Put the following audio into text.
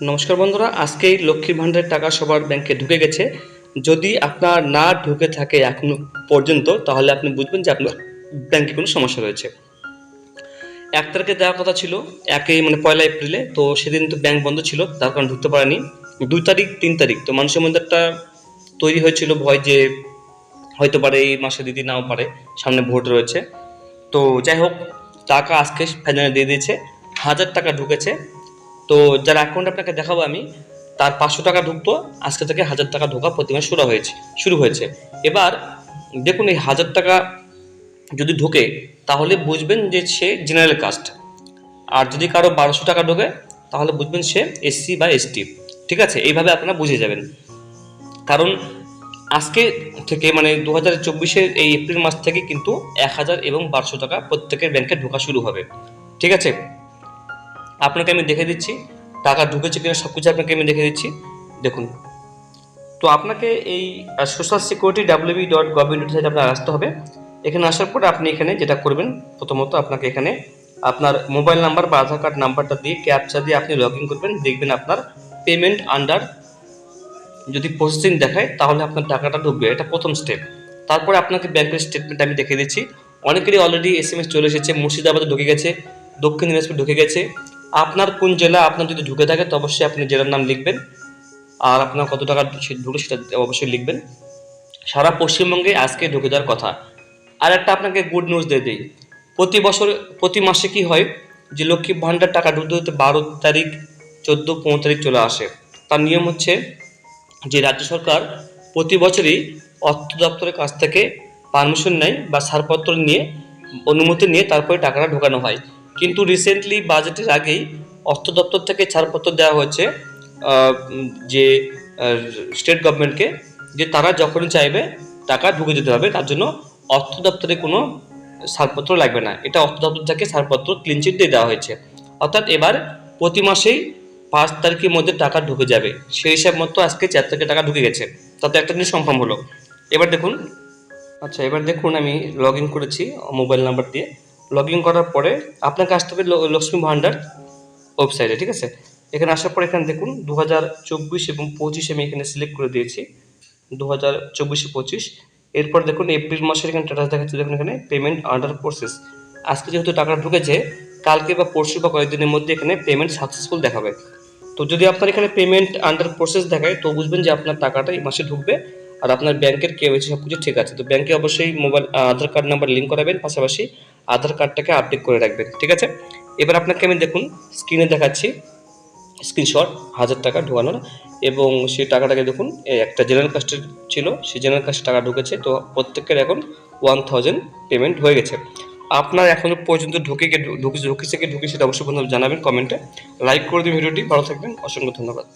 নমস্কার বন্ধুরা আজকে এই লক্ষ্মীর ভাণ্ডারের টাকা সবার ব্যাংকে ঢুকে গেছে। যদি আপনার না ঢুকে থাকে এখনও পর্যন্ত, তাহলে আপনি বুঝবেন যে আপনার ব্যাংকে কোনো সমস্যা রয়েছে। এক তারিখে দেওয়ার কথা ছিল, একে মানে পয়লা এপ্রিলে, তো সেদিন তো ব্যাংক বন্ধ ছিল, তার কারণে ঢুকতে পারেনি। দুই তারিখ, তিন তারিখ, তো মানুষের মধ্যে একটা তৈরি হয়েছিল ভয় যে হয়তো পারে এই মাসে দিদি নাও পারে, সামনে ভোট রয়েছে। তো যাই হোক, টাকা আজকে ফাইনালে দিয়ে দিয়েছে, হাজার টাকা ঢুকেছে। তো যার অ্যাকাউন্ট আপনাকে দেখাবো আমি, তার পাঁচশো টাকা ঢুকতো, আজকে থেকে হাজার টাকা ঢোকা প্রতি মাসে শুরু হয়েছে শুরু হয়েছে। এবার দেখুন এই হাজার টাকা যদি ঢোকে, তাহলে বুঝবেন যে সে জেনারেল কাস্ট আর যদি কারও বারোশো টাকা ঢোকে, তাহলে বুঝবেন সে এসসি বা এসটি ঠিক আছে? এইভাবে আপনারা বুঝে যাবেন। কারণ আজকে থেকে মানে দু হাজার চব্বিশের এই এপ্রিল মাস থেকে কিন্তু এক হাজার এবং বারোশো টাকা প্রত্যেকের ব্যাংকে ঢোকা শুরু হবে। ঠিক আছে? আপনাকে আমি দেখে দিচ্ছি, টাকা ঢুকেছে কিনা সব কিছু আপনাকে আমি দেখে দিচ্ছি। দেখুন। তো আপনাকে এই social security WB dot government সাইটে আপনার আসতে হবে। এখানে আসার পরে আপনি এখানে যেটা করবেন, প্রথমত আপনাকে এখানে আপনার মোবাইল নাম্বার বা আধার কার্ড নাম্বারটা দিয়ে ক্যাপচা দিয়ে আপনি লগ ইন করবেন। দেখবেন আপনার পেমেন্ট আন্ডার যদি প্রসেসিং দেখায়, তাহলে আপনার টাকাটা ঢুকবে। এটা প্রথম স্টেপ তারপরে আপনাকে ব্যাংকের স্টেটমেন্ট আমি দেখে দিচ্ছি। অনেকেরই অলরেডি এস এম এস চলে এসেছে, মুর্শিদাবাদে ঢুকে গেছে, দক্ষিণ দিনাজপুর ঢুকে গেছে। আপনার কোন জেলা আপনার যদি ঢুকে থাকে, তো অবশ্যই আপনি জেলার নাম লিখবেন। আর আপনার কত টাকা ঢুকে সেটা অবশ্যই লিখবেন। সারা পশ্চিমবঙ্গে আজকে ঢুকে দেওয়ার কথা। আর একটা আপনাকে গুড নিউজ দিয়ে দিই। প্রতি বছর, প্রতি মাসে কি হয় যে লক্ষ্মী ভাণ্ডার টাকা ঢুকতে হতে বারো তারিখ, চোদ্দ, পনেরো তারিখ চলে আসে। তার নিয়ম হচ্ছে যে রাজ্য সরকার প্রতি বছরই অর্থ দপ্তরের কাছ থেকে পারমিশন নেয় বা ছাড়পত্র নিয়ে, অনুমতি নিয়ে তারপরে টাকাটা ঢোকানো হয়। কিন্তু রিসেন্টলি বাজেটের আগেই অর্থ দপ্তর থেকে ছাড়পত্র দেওয়া হয়েছে যে স্টেট গভর্নমেন্টকে যে তারা যখনই চাইবে টাকা ঢুকে দিতে হবে, তার জন্য অর্থ দপ্তরে কোনো ছাড়পত্র লাগবে না। এটা অর্থ দপ্তর থেকে ছাড়পত্র ক্লিনচিট দিয়ে দেওয়া হয়েছে। অর্থাৎ এবার প্রতি মাসেই পাঁচ তারিখের মধ্যে টাকা ঢুকে যাবে। সেই হিসাব মতো আজকে চার তারিখে টাকা ঢুকে গেছে। তাতে একটা জিনিস কনফার্ম হলো। এবার দেখুন আচ্ছা এবার দেখুন আমি লগ ইন করেছি মোবাইল নাম্বার দিয়ে। লগ ইন করার পরে আপনাকে আসতে হবে লক্ষ্মী ভাণ্ডার ওয়েবসাইটে ঠিক আছে? এখানে আসার পর এখানে দেখুন দু হাজার চব্বিশ এবং পঁচিশ আমি এখানে সিলেক্ট করে দিয়েছি। দু হাজার চব্বিশে পঁচিশ। এরপর দেখুন এপ্রিল মাসের এখানে স্ট্যাটাস দেখাচ্ছে, দেখুন এখানে পেমেন্ট আন্ডার প্রসেস আজকে যেহেতু টাকা ঢুকেছে, কালকে বা পরশু বা কয়েকদিনের মধ্যে এখানে পেমেন্ট সাকসেসফুল দেখাবে। তো যদি আপনার এখানে পেমেন্ট আন্ডার প্রসেস দেখায়, তো বুঝবেন যে আপনার টাকাটা এই মাসে ঢুকবে আর আপনার ব্যাংকের কেওয়াইসি সব কিছু ঠিক আছে। তো ব্যাংকে অবশ্যই mobile Aadhaar card number link করাবেন। পাশাপাশি আধার কার্ডটাকে আপডেট করে রাখবেন, ঠিক আছে? এবার আপনাকে আমি দেখুন স্ক্রিনে দেখাচ্ছি স্ক্রিনশট হাজার টাকা ঢোকানোর, এবং সেই টাকাটাকে দেখুন একটা জেনারেল কাস্টের ছিল, সেই জেনারেল কাস্টের টাকা ঢুকেছে, তো প্রত্যেকের এখন ওয়ান থাউজেন্ড পেমেন্ট হয়ে গেছে। আপনার এখনও পর্যন্ত ঢুকে গিয়ে ঢুকে ঢুকেছে কি ঢুকে সেটা অবশ্যই বন্ধু জানাবেন কমেন্টে। লাইক করে দিন ভিডিওটি, ভালো থাকবেন, অসংখ্য ধন্যবাদ।